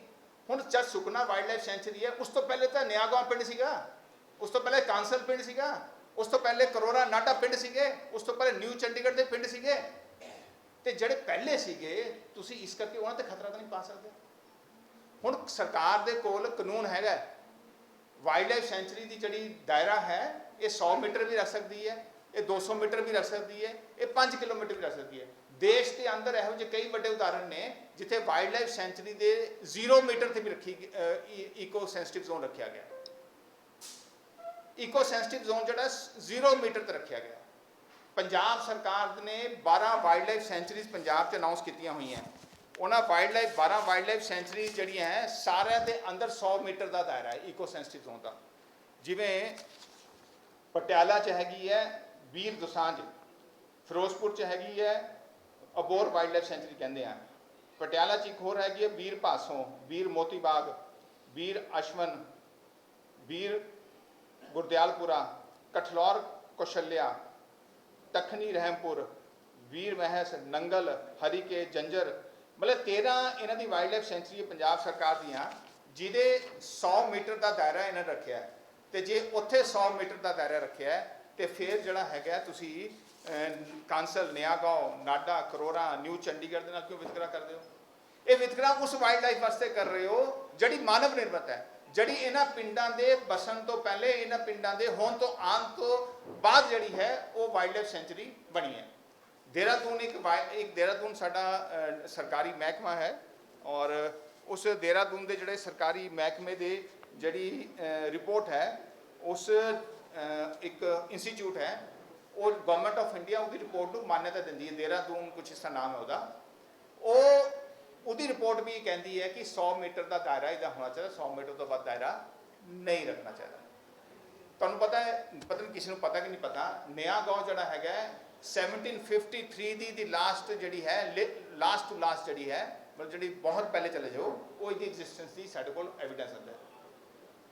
ਹੁਣ ਜਦ ਸੁਖਨਾ ਵਾਈਲਡ ਲਾਈਫ ਸੈਂਚੁਰੀ ਹੈ, ਉਸ ਤੋਂ ਪਹਿਲੇ ਤਾਂ ਨਿਆਗਾਂ ਪਿੰਡ ਸੀਗਾ। ਉਸ ਤੋਂ ਪਹਿਲੇ ਕਾਂਸਲ ਪਿੰਡ ਸੀਗਾ। ਉਸ ਤੋਂ ਪਹਿਲੇ ਕਰੋਰਾ ਨਾਟਾ ਪਿੰਡ ਸੀਗੇ। ਉਸ ਤੋਂ ਪਹਿਲੇ ਨਿਊ ਚੰਡੀਗੜ੍ਹ ਦੇ ਪਿੰਡ ਸੀਗੇ। ਤੇ ਜਿਹੜੇ ਪਹਿਲੇ ਸੀਗੇ, ਤੁਸੀਂ ਇਸ ਕਰਕੇ ਉਹਨਾਂ ਤੇ ਖਤਰਾ ਤਾਂ ਨਹੀਂ ਪਾ ਸਕਦੇ। ਹੁਣ ਸਰਕਾਰ ਦੇ ਕੋਲ ਕਾਨੂੰਨ ਹੈਗਾ ਵਾਈਲਡ ਲਾਈਫ ਸੈਂਚੁਰੀ ਦੀ ਜਿਹੜੀ ਦਾਇਰਾ ਹੈ, ਇਹ 100 ਮੀਟਰ ਵੀ ਰੱਖ ਸਕਦੀ ਹੈ, ਇਹ 200 ਮੀਟਰ ਵੀ ਰੱਖ ਸਕਦੀ ਹੈ, ਇਹ 5 ਕਿਲੋਮੀਟਰ ਵੀ ਰੱਖ ਸਕਦੀ ਹੈ। ਦੇਸ਼ ਦੇ ਅੰਦਰ ਇਹੋ ਜਿਹੇ ਕਈ ਵੱਡੇ ਉਦਾਹਰਣ ਨੇ, ਜਿੱਥੇ ਵਾਈਲਡ ਲਾਈਫ ਸੈਂਚੁਰੀ ਦੇ 0 ਮੀਟਰ ਤੇ ਵੀ ਰੱਖੀ ਇਕੋ ਸੈਂਸਿਟਿਵ ਜ਼ੋਨ ਰੱਖਿਆ ਗਿਆ। ਇਕੋ ਸੈਂਸਿਟਿਵ ਜ਼ੋਨ ਜਿਹੜਾ 0 ਮੀਟਰ ਤੇ ਰੱਖਿਆ ਗਿਆ। ਪੰਜਾਬ ਸਰਕਾਰ ਨੇ 12 ਵਾਈਲਡ ਲਾਈਫ ਸੈਂਚਰੀਜ਼ ਪੰਜਾਬ 'ਚ ਅਨਾਉਂਸ ਕੀਤੀਆਂ ਹੋਈਆਂ। ਉਹਨਾਂ wildlife 12 wildlife sanctuary ਜਿਹੜੀਆਂ ਹੈ, ਸਾਰਿਆਂ ਦੇ ਅੰਦਰ 100 ਮੀਟਰ ਦਾ ਦਾਇਰਾ ਹੈ ਇਕੋ ਸੈਂਸਿਟਿਵ ਜ਼ੋਨ ਦਾ। ਜਿਵੇਂ ਪਟਿਆਲਾ 'ਚ ਹੈਗੀ ਹੈ, ਵੀਰ ਦੁਸਾਂਝ। ਫਿਰੋਜ਼ਪੁਰ 'ਚ ਹੈਗੀ ਹੈ ਅਬੋਰ ਵਾਈਲਡ ਲਾਈਫ ਸੈਂਚੁਰੀ ਕਹਿੰਦੇ ਆ। ਪਟਿਆਲਾ 'ਚ ਇੱਕ ਹੋਰ ਹੈਗੀ ਹੈ, ਵੀਰ ਭਾਸੋਂ, ਵੀਰ ਮੋਤੀ ਬਾਗ ਵੀਰ ਅਸ਼ਵਨ, ਵੀਰ ਗੁਰਦਿਆਲਪੁਰਾ, ਕਠਲੌਰ, ਕੁਸ਼ਲਿਆ ਤਖਨੀ ਰਹਿਮਪੁਰ ਵੀਰ ਮਹਿਸ ਨੰਗਲ ਹਰੀਕੇ ਜੰਜਰ ਮਤਲਬ 13 ਇਹਨਾਂ ਦੀ ਵਾਈਲਡ ਲਾਈਫ ਸੈਂਚੁਰੀ ਪੰਜਾਬ ਸਰਕਾਰ ਦੀਆਂ ਜਿਹਦੇ 100 ਮੀਟਰ ਦਾ ਦਾਇਰਾ ਇਹਨਾਂ ਨੇ ਰੱਖਿਆ ਹੈ। ਤੇ ਜੇ ਉੱਥੇ 100 ਮੀਟਰ ਦਾ ਦਾਇਰਾ ਰੱਖਿਆ ਹੈ, ਤੇ ਫਿਰ ਜਿਹੜਾ ਹੈਗਾ ਤੁਸੀਂ ਅਹ, ਕਾਂਸਲ ਨਿਆਗਾਉਂ ਨਾਡਾ ਕਰੋਰਾ ਨਿਊ ਚੰਡੀਗੜ੍ਹ ਦੇ ਨਾਲ ਕਿਉਂ ਵਿਤਕਰਾ ਕਰਦੇ ਹੋ ਇਹ ਵਿਤਕਰਾ ਉਸ ਵਾਈਲਡ ਲਾਈਫ ਵਾਸਤੇ ਕਰ ਰਹੇ ਹੋ ਜਿਹੜੀ ਮਾਨਵ ਨਿਰਮਿਤ ਹੈ ਜਿਹੜੀ ਇਹਨਾਂ ਪਿੰਡਾਂ ਦੇ ਬਸਣ ਤੋਂ ਪਹਿਲੇ ਇਹਨਾਂ ਪਿੰਡਾਂ ਦੇ ਹੋਣ ਤੋਂ ਆਉਣ ਤੋਂ ਬਾਅਦ ਜਿਹੜੀ ਹੈ, ਉਹ ਵਾਈਲਡ ਲਾਈਫ ਸੈਂਚੁਰੀ ਬਣੀ ਹੈ। ਦੇਹਰਾਦੂਨ ਇੱਕ ਇੱਕ ਦੇਹਰਾਦੂਨ ਸਾਡਾ ਸਰਕਾਰੀ ਮਹਿਕਮਾ ਹੈ ਔਰ ਉਸ ਦੇਹਰਾਦੂਨ ਦੇ ਜਿਹੜੇ ਸਰਕਾਰੀ ਮਹਿਕਮੇ ਦੇ ਜਿਹੜੀ ਰਿਪੋਰਟ ਹੈ, ਉਸ ਇੱਕ ਇੰਸਟੀਚਿਊਟ ਹੈ, ਉਹ ਗਵਰਨਮੈਂਟ ਆਫ ਇੰਡੀਆ ਉਹਦੀ ਰਿਪੋਰਟ ਨੂੰ ਮਾਨਤਾ ਦਿੰਦੀ ਹੈ। ਦੇਹਰਾਦੂਨ ਕੁਛ ਇਸ ਦਾ ਨਾਮ ਹੈ ਉਹਦਾ। ਉਹ, ਉਹਦੀ ਰਿਪੋਰਟ ਵੀ ਕਹਿੰਦੀ ਹੈ ਕਿ 100 ਮੀਟਰ ਦਾ ਦਾਇਰਾ ਇਹਦਾ ਹੋਣਾ ਚਾਹੀਦਾ 100 ਮੀਟਰ ਤੋਂ ਵੱਧ ਦਾਇਰਾ ਨਹੀਂ ਰੱਖਣਾ ਚਾਹੀਦਾ। ਤੁਹਾਨੂੰ ਪਤਾ ਹੈ ਪਤਾ ਨਹੀਂ ਕਿਸੇ ਨੂੰ ਪਤਾ ਕਿ ਨਹੀਂ ਪਤਾ ਨਿਆ ਗਾਉਂ ਜਿਹੜਾ ਹੈਗਾ ਹੈ, 1753 ਦੀ ਦੀ ਲਾਸਟ ਜਿਹੜੀ ਹੈ ਲਾਸਟ ਟੂ ਲਾਸਟ ਜਿਹੜੀ ਹੈ ਮਤਲਬ ਜਿਹੜੀ ਬਹੁਤ ਪਹਿਲੇ ਚਲੇ ਜਾਓ ਉਹ ਇਹਦੀ ਐਗਜ਼ਿਸਟੈਂਸ ਦੀ ਸਾਡੇ ਕੋਲ ਐਵੀਡੈਂਸ ਹੁੰਦਾ ਹੈ।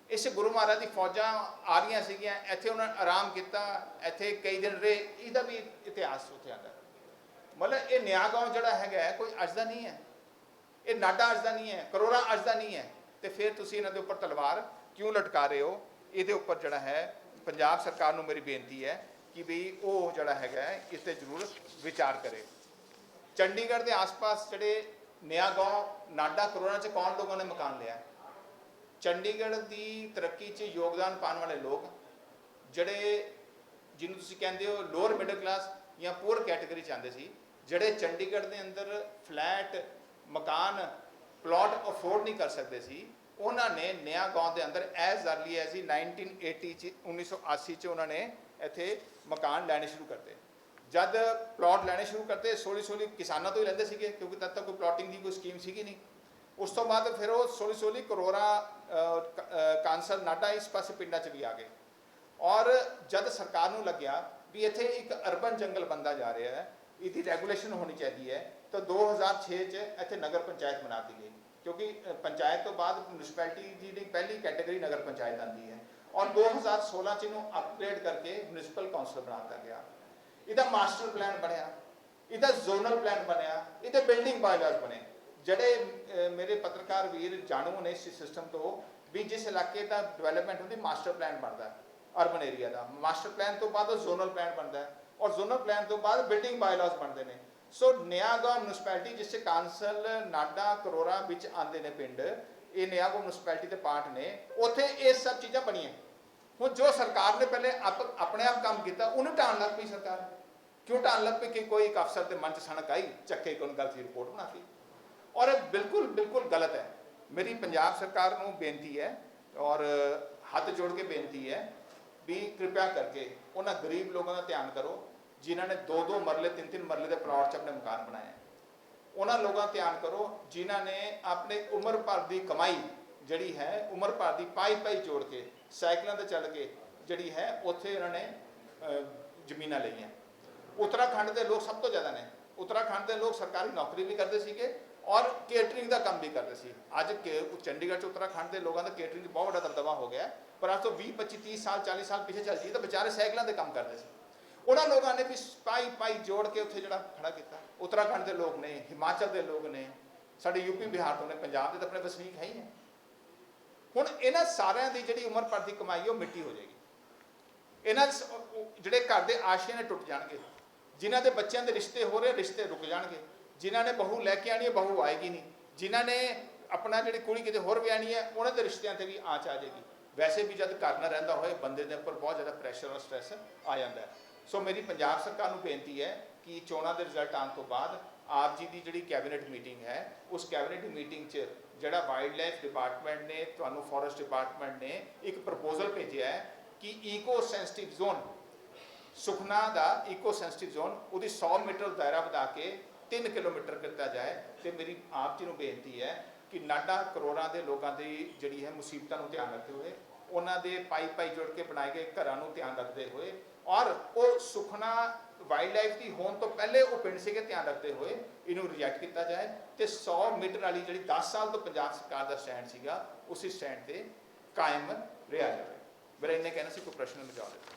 ਇਸ ਗੁਰੂ ਮਹਾਰਾਜ ਦੀ ਫੌਜਾਂ ਆ ਰਹੀਆਂ ਸੀਗੀਆਂ ਇੱਥੇ ਉਹਨਾਂ ਨੇ ਆਰਾਮ ਕੀਤਾ ਇੱਥੇ ਕਈ ਦਿਨ ਰਹੇ ਇਹਦਾ ਵੀ ਇਤਿਹਾਸ ਉੱਥੇ ਆਉਂਦਾ ਮਤਲਬ ਇਹ ਨਿਆ ਗਾਉਂ ਜਿਹੜਾ ਹੈਗਾ ਕੋਈ ਅੱਜ ਦਾ ਨਹੀਂ ਹੈ। ਇਹ ਨਾਡਾ ਅੱਜ ਦਾ ਨਹੀਂ ਹੈ ਕਰੋੜਾ ਅੱਜ ਦਾ ਨਹੀਂ ਹੈ। ਤੇ ਫਿਰ ਤੁਸੀਂ ਇਹਨਾਂ ਦੇ ਉੱਪਰ ਤਲਵਾਰ ਕਿਉਂ ਲਟਕਾ ਰਹੇ ਹੋ? ਇਹਦੇ ਉੱਪਰ ਜਿਹੜਾ ਹੈ, ਪੰਜਾਬ ਸਰਕਾਰ ਨੂੰ ਮੇਰੀ ਬੇਨਤੀ ਹੈ ਕਿ ਵੀ ਉਹ ਜਿਹੜਾ ਹੈਗਾ ਇਸ ਤੇ ਜ਼ਰੂਰ ਵਿਚਾਰ ਕਰੇ। ਚੰਡੀਗੜ੍ਹ ਦੇ ਆਸ-ਪਾਸ ਜਿਹੜੇ ਨਿਆ ਗਾਉਂ, ਨਾਡਾ ਕਰੋੜਾ ਚ ਕੌਣ ਲੋਕਾਂ ਨੇ ਮਕਾਨ ਲਿਆ? ਚੰਡੀਗੜ੍ਹ ਦੀ ਤਰੱਕੀ 'ਚ ਯੋਗਦਾਨ ਪਾਉਣ ਵਾਲੇ ਲੋਕ, ਜਿਹੜੇ ਜਿਹਨੂੰ ਤੁਸੀਂ ਕਹਿੰਦੇ ਹੋ ਲੋਅਰ ਮਿਡਲ ਕਲਾਸ ਜਾਂ ਪੂਅਰ ਕੈਟਾਗਰੀ ਚ ਆਉਂਦੇ ਸੀ, ਜਿਹੜੇ ਚੰਡੀਗੜ੍ਹ ਦੇ ਅੰਦਰ ਫਲੈਟ ਮਕਾਨ ਪਲਾਟ ਅਫੋਰਡ ਨਹੀਂ ਕਰ ਸਕਦੇ ਸੀ ਉਹਨਾਂ ਨੇ ਨਿਆ ਗਾਉਂ ਦੇ ਅੰਦਰ ਐਜ਼ ਅਰਲੀ ਐਜ਼ ਹੀ 1980 ਚ 1980 ਚ ਉਹਨਾਂ ਨੇ ਇੱਥੇ ਮਕਾਨ ਲੈਣੇ ਸ਼ੁਰੂ ਕਰਤੇ। ਜਦ ਪਲਾਟ ਲੈਣੇ ਸ਼ੁਰੂ ਕਰਤੇ ਸੋਲੀ ਸੋਲੀ ਕਿਸਾਨਾਂ ਤੋਂ ਹੀ ਲੈਂਦੇ ਸੀਗੇ, ਕਿਉਂਕਿ ਤਦ ਤੱਕ ਕੋਈ ਪਲਾਟਿੰਗ ਦੀ ਕੋਈ ਸਕੀਮ ਸੀਗੀ ਨਹੀਂ। ਉਸ ਤੋਂ ਬਾਅਦ ਫਿਰ ਉਹ ਸੋਲੀ ਸੋਲੀ ਕਰੋੜਾ ਕਾਂਸਲ ਨਾਟਾ ਇਸ ਪਾਸੇ ਪਿੰਡਾਂ 'ਚ ਵੀ ਆ ਗਏ। ਔਰ ਜਦ ਸਰਕਾਰ ਨੂੰ ਲੱਗਿਆ ਵੀ ਇੱਥੇ ਇੱਕ ਅਰਬਨ ਜੰਗਲ ਬੰਦਾ ਜਾ ਰਿਹਾ ਹੈ, ਇਹਦੀ ਰੈਗੂਲੇਸ਼ਨ ਹੋਣੀ ਚਾਹੀਦੀ ਹੈ, ਤਾਂ 2006 ਚ ਇੱਥੇ ਨਗਰ ਪੰਚਾਇਤ ਬਣਾ ਦਿੱਤੀ ਗਈ। ਕਿਉਂਕਿ ਪੰਚਾਇਤ ਤੋਂ ਬਾਅਦ ਮਿਊਨਿਸਪੈਲਿਟੀ ਦੀ ਜਿਹੜੀ ਪਹਿਲੀ ਕੈਟਾਗਰੀ ਨਗਰ ਪੰਚਾਇਤ ਆਉਂਦੀ ਹੈ। ਔਰ 2016 ਚ ਇਹਨੂੰ ਅਪਗ੍ਰੇਡ ਕਰਕੇ ਮਿਊਨਿਸਪਲ ਕਾਉਂਸਲ ਬਣਾ ਦਿੱਤਾ ਗਿਆ। ਇਹਦਾ ਮਾਸਟਰ ਪਲਾਨ ਬਣਿਆ, ਇਹਦਾ ਜ਼ੋਨਲ ਪਲਾਨ ਬਣਿਆ, ਇਹਦੇ ਬਿਲਡਿੰਗ ਬਾਇਲਾਜ਼ ਬਣੇ। ਜਿਹੜੇ ਮੇਰੇ ਪੱਤਰਕਾਰ ਵੀਰ ਜਾਣੂ ਨੇ ਇਸ ਸਿਸਟਮ ਤੋਂ, ਵੀ ਜਿਸ ਇਲਾਕੇ ਦਾ ਡਿਵੈਲਪਮੈਂਟ ਹੁੰਦੀ ਮਾਸਟਰ ਪਲਾਨ ਬਣਦਾ ਅਰਬਨ ਏਰੀਆ ਦਾ। ਮਾਸਟਰ ਪਲਾਨ ਤੋਂ ਬਾਅਦ ਜ਼ੋਨਲ ਪਲਾਨ ਬਣਦਾ ਔਰ ਜ਼ੋਨਲ ਪਲਾਨ ਤੋਂ ਬਾਅਦ ਬਿਲਡਿੰਗ ਬਾਇਲਾਜ਼ ਬਣਦੇ ਨੇ। ਸੋ ਨਿਆਗਾ ਮਿਊਨਿਸਪੈਲਿਟੀ ਜਿਸ 'ਚ ਕਾਂਸਲ ਨਾਡਾ, ਕਰੋੜਾ ਵਿੱਚ ਆਉਂਦੇ ਨੇ ਪਿੰਡ, ਇਹ ਨਿਆਗਾ ਮਿਊਨਿਸਪੈਲਿਟੀ ਦੇ ਪਾਰਟ ਨੇ, ਉੱਥੇ ਇਹ ਸਭ ਚੀਜ਼ਾਂ ਬਣੀਆਂ। ਹੁਣ ਜੋ ਸਰਕਾਰ ਨੇ ਪਹਿਲੇ ਆਪ- ਆਪਣੇ ਆਪ ਕੰਮ ਕੀਤਾ, ਉਹਨੂੰ ਢਾਣ ਲੱਗ ਪਈ ਸਰਕਾਰ। ਕਿਉਂ ਢਾਣ ਲੱਗ ਪਈ ਕਿ ਕੋਈ ਇੱਕ ਅਫਸਰ ਦੇ ਮਨ 'ਚ ਸਣਕ ਆਈ, ਚੱਕੇ ਕੋਲ ਗਲਤ ਰਿਪੋਰਟ ਬਣਾਤੀ ਔਰ ਇਹ ਬਿਲਕੁਲ ਬਿਲਕੁਲ ਗਲਤ ਹੈ। ਮੇਰੀ ਪੰਜਾਬ ਸਰਕਾਰ ਨੂੰ ਬੇਨਤੀ ਹੈ ਔਰ ਹੱਥ ਜੋੜ ਕੇ ਬੇਨਤੀ ਹੈ ਵੀ ਕਿਰਪਾ ਕਰਕੇ ਉਹਨਾਂ ਗਰੀਬ ਲੋਕਾਂ ਦਾ ਧਿਆਨ ਕਰੋ ਜਿਨ੍ਹਾਂ ਨੇ ਦੋ ਦੋ ਮਰਲੇ, ਤਿੰਨ ਤਿੰਨ ਮਰਲੇ ਦੇ ਪਲਾਟ 'ਚ ਆਪਣੇ ਮਕਾਨ ਬਣਾਏ ਉਹਨਾਂ ਲੋਕਾਂ ਧਿਆਨ ਕਰੋ, ਜਿਨ੍ਹਾਂ ਨੇ ਆਪਣੇ ਉਮਰ ਭਰ ਦੀ ਕਮਾਈ ਜਿਹੜੀ ਹੈ, ਉਮਰ ਭਰ ਦੀ ਪਾਈ ਪਾਈ ਜੋੜ ਕੇ, ਸਾਈਕਲਾਂ ਤੇ ਚੱਲ ਕੇ ਜਿਹੜੀ ਹੈ, ਉੱਥੇ ਉਹਨਾਂ ਨੇ ਜ਼ਮੀਨਾਂ ਲਈਆਂ। ਉੱਤਰਾਖੰਡ ਦੇ ਲੋਕ ਸਭ ਤੋਂ ਜ਼ਿਆਦਾ ਨੇ। ਉੱਤਰਾਖੰਡ ਦੇ ਲੋਕ ਸਰਕਾਰੀ ਨੌਕਰੀ ਵੀ ਕਰਦੇ ਸੀਗੇ ਔਰ ਕੇਟਰਿੰਗ ਦਾ ਕੰਮ ਵੀ ਕਰਦੇ ਸੀ। ਅੱਜ ਕੇ ਚੰਡੀਗੜ੍ਹ ਚ ਉੱਤਰਾਖੰਡ ਦੇ ਲੋਕਾਂ ਦਾ ਕੇਟਰਿੰਗ 'ਚ ਬਹੁਤ ਵੱਡਾ ਦਬਦਬਾ ਹੋ ਗਿਆ। ਪਰ ਅੱਜ ਤੋਂ 20 25 30 ਸਾਲ 40 ਸਾਲ ਪਿੱਛੇ ਚੱਲ ਜਾਈਏ ਤਾਂ ਵਿਚਾਰੇ ਸਾਈਕਲਾਂ ਦੇ ਕੰਮ ਕਰਦੇ ਸੀ। ਉਹਨਾਂ ਲੋਕਾਂ ਨੇ ਵੀ ਪਾਈ ਪਾਈ ਜੋੜ ਕੇ ਉੱਥੇ ਜਿਹੜਾ ਖੜਾ ਕੀਤਾ। ਉੱਤਰਾਖੰਡ ਦੇ ਲੋਕ ਨੇ, ਹਿਮਾਚਲ ਦੇ ਲੋਕ ਨੇ, ਸਾਡੇ ਯੂਪੀ ਬਿਹਾਰ ਤੋਂ ਨੇ, ਪੰਜਾਬ ਦੇ ਤਾਂ ਆਪਣੇ ਵਸਨੀਕ ਹੈ ਹੀ ਨੇ। ਹੁਣ ਇਹਨਾਂ ਸਾਰਿਆਂ ਦੀ ਜਿਹੜੀ ਉਮਰ ਭਰ ਦੀ ਕਮਾਈ ਉਹ ਮਿੱਟੀ ਹੋ ਜਾਏਗੀ। ਇਹਨਾਂ ਜਿਹੜੇ ਘਰ ਦੇ ਆਸ਼ੇ ਨੇ ਟੁੱਟ ਜਾਣਗੇ। ਜਿਨ੍ਹਾਂ ਦੇ ਬੱਚਿਆਂ ਦੇ ਰਿਸ਼ਤੇ ਹੋ ਰਹੇ, ਰਿਸ਼ਤੇ ਰੁਕ ਜਾਣਗੇ। ਜਿਨ੍ਹਾਂ ਨੇ ਬਹੂ ਲੈ ਕੇ ਆਣੀ ਹੈ, ਬਹੂ ਆਏਗੀ ਨਹੀਂ। ਜਿਨ੍ਹਾਂ ਨੇ ਆਪਣਾ ਜਿਹੜੀ ਕੁੜੀ ਕਿਤੇ ਹੋਰ ਵਿਆਹਣੀ ਹੈ, ਉਹਨਾਂ ਦੇ ਰਿਸ਼ਤਿਆਂ ਤੇ ਵੀ ਆਂਚ ਆ ਜਾਏਗੀ। ਵੈਸੇ ਵੀ ਜਦ ਘਰ ਨਾ ਰਹਿੰਦਾ ਹੋਏ, ਬੰਦੇ ਦੇ ਉੱਪਰ ਬਹੁਤ ਜ਼ਿਆਦਾ ਪ੍ਰੈਸ਼ਰ ਔਰ ਸਟ੍ਰੈਸ ਆ ਜਾਂਦਾ ਹੈ। ਸੋ ਮੇਰੀ ਪੰਜਾਬ ਸਰਕਾਰ ਨੂੰ ਬੇਨਤੀ ਹੈ ਕਿ ਚੋਣਾਂ ਦੇ ਰਿਜ਼ਲਟ ਆਉਣ ਤੋਂ ਬਾਅਦ ਆਪ ਜੀ ਦੀ ਜਿਹੜੀ ਕੈਬਨਿਟ ਮੀਟਿੰਗ ਹੈ, ਉਸ ਕੈਬਨਿਟ ਮੀਟਿੰਗ 'ਚ ਜਿਹੜਾ ਵਾਈਲਡ ਲਾਈਫ ਡਿਪਾਰਟਮੈਂਟ ਨੇ, ਤੁਹਾਨੂੰ ਫੋਰੈਸਟ ਡਿਪਾਰਟਮੈਂਟ ਨੇ ਇੱਕ ਪ੍ਰਪੋਜ਼ਲ ਭੇਜਿਆ ਹੈ ਕਿ ਈਕੋ ਸੈਂਸਿਟਿਵ ਜ਼ੋਨ ਸੁਖਨਾ ਦਾ ਈਕੋ ਸੈਂਸਿਟਿਵ ਜ਼ੋਨ ਉਹਦੀ 100 ਮੀਟਰ ਦਾਇਰਾ ਵਧਾ ਕੇ 3 ਕਿਲੋਮੀਟਰ ਕੀਤਾ ਜਾਏ। ਤੇ ਮੇਰੀ ਆਪ ਜੀ ਨੂੰ ਬੇਨਤੀ ਹੈ ਕਿ ਨਾਡਾ ਕਰੋੜਾਂ ਦੇ ਲੋਕਾਂ ਦੀ ਜਿਹੜੀ ਹੈ ਮੁਸੀਬਤਾਂ ਨੂੰ ਧਿਆਨ ਰੱਖਦੇ ਹੋਏ, ਉਹਨਾਂ ਦੇ ਪਾਈ ਪਾਈ ਜੁੜ ਕੇ ਬਣਾਏ ਗਏ ਘਰਾਂ ਨੂੰ ਧਿਆਨ ਰੱਖਦੇ ਹੋਏ ਔਰ ਉਹ ਸੁਖਨਾ ਵਾਈਲਡ ਲਾਈਫ ਦੀ ਹੋਣ ਤੋਂ ਪਹਿਲੇ ਉਹ ਪਿੰਡ ਸੀਗੇ ਧਿਆਨ ਰੱਖਦੇ ਹੋਏ, ਇਹਨੂੰ ਰਿਜੈਕਟ ਕੀਤਾ ਜਾਏ ਤੇ 100 ਮੀਟਰ ਵਾਲੀ ਜਿਹੜੀ 10 ਸਾਲ ਤੋਂ ਪੰਜਾਬ ਸਰਕਾਰ ਦਾ ਸਟੈਂਡ ਸੀਗਾ, ਉਸੇ ਸਟੈਂਡ ਤੇ ਕਾਇਮ ਰਿਹਾ ਜਾਵੇ। ਮੇਰਾ ਇੰਨੇ ਕਹਿਣਾ ਸੀ, ਕੋਈ ਪ੍ਰਸ਼ਨ ਲਗਾਓ ਦੇ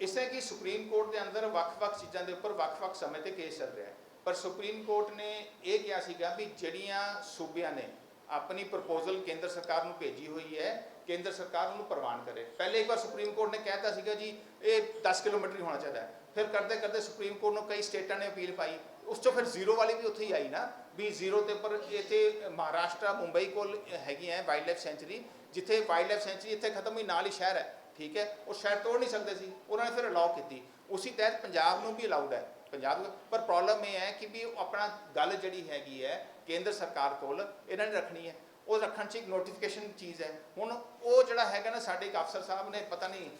ਇਸੇ ਕਿ ਸੁਪਰੀਮ ਕੋਰਟ ਦੇ ਅੰਦਰ ਵੱਖ-ਵੱਖ ਚੀਜ਼ਾਂ ਦੇ ਉੱਪਰ ਵੱਖ-ਵੱਖ ਸਮੇਂ ਤੇ ਕੇਸ ਚੱਲ ਰਿਹਾ ਹੈ। ਪਰ ਸੁਪਰੀਮ ਕੋਰਟ ਨੇ ਇਹ ਕਿਹਾ ਸੀਗਾ ਵੀ ਜਿਹੜੀਆਂ ਸੂਬਿਆਂ ਨੇ ਆਪਣੀ ਪ੍ਰਪੋਜ਼ਲ ਕੇਂਦਰ ਸਰਕਾਰ ਨੂੰ ਭੇਜੀ ਹੋਈ ਹੈ, ਕੇਂਦਰ ਸਰਕਾਰ ਉਹਨੂੰ ਪ੍ਰਵਾਨ ਕਰੇ। ਪਹਿਲੇ ਇੱਕ ਵਾਰ ਸੁਪਰੀਮ ਕੋਰਟ ਨੇ ਕਹਿਤਾ ਸੀਗਾ ਜੀ, ਇਹ 10 ਕਿਲੋਮੀਟਰ ਹੀ ਹੋਣਾ ਚਾਹੀਦਾ ਹੈ। ਫਿਰ ਕਰਦੇ ਕਰਦੇ ਸੁਪਰੀਮ ਕੋਰਟ ਨੂੰ ਕਈ ਸਟੇਟਾਂ ਨੇ ਅਪੀਲ ਪਾਈ। ਉਸ ਤੋਂ ਫਿਰ ਜ਼ੀਰੋ ਵਾਲੀ ਵੀ ਉੱਥੇ ਹੀ ਆਈ ਨਾ, ਵੀ ਜ਼ੀਰੋ ਤੇ ਉੱਪਰ ਇੱਥੇ ਮਹਾਰਾਸ਼ਟਰ, ਮੁੰਬਈ ਕੋਲ ਹੈਗੀ ਹੈ ਵਾਈਲਡ ਲਾਈਫ ਸੈਂਚੁਰੀ ਜਿੱਥੇ ਵਾਈਲਡ ਲਾਈਫ ਸੈਂਚੁਰੀ ਇੱਥੇ ਖਤਮ ਹੋਈ, ਨਾਲ ਹੀ ਸ਼ਹਿਰ ਹੈ, ਠੀਕ ਹੈ। ਉਹ ਸ਼ਹਿਰ ਤੋੜ ਨਹੀਂ ਸਕਦੇ ਸੀ, ਉਹਨਾਂ ਨੇ ਫਿਰ ਅਲਾਉ ਕੀਤੀ। ਉਸੇ ਤਹਿਤ ਪੰਜਾਬ ਨੂੰ ਵੀ ਅਲਾਉਡ ਹੈ, ਪੰਜਾਬ ਪਰ ਪ੍ਰੋਬਲਮ ਇਹ ਹੈ ਕਿ ਵੀ ਆਪਣਾ ਗੱਲ ਜਿਹੜੀ ਹੈਗੀ ਹੈ ਕੇਂਦਰ ਸਰਕਾਰ ਕੋਲ ਇਹਨਾਂ ਨੇ ਰੱਖਣੀ ਹੈ। ਉਹ ਰੱਖਣ 'ਚ ਇੱਕ ਨੋਟੀਫਿਕੇਸ਼ਨ ਚੀਜ਼ ਹੈ। ਹੁਣ ਉਹ ਜਿਹੜਾ ਹੈਗਾ ਨਾ ਸਾਡੇ ਇੱਕ ਅਫਸਰ ਸਾਹਿਬ ਨੇ ਪਤਾ ਨਹੀਂ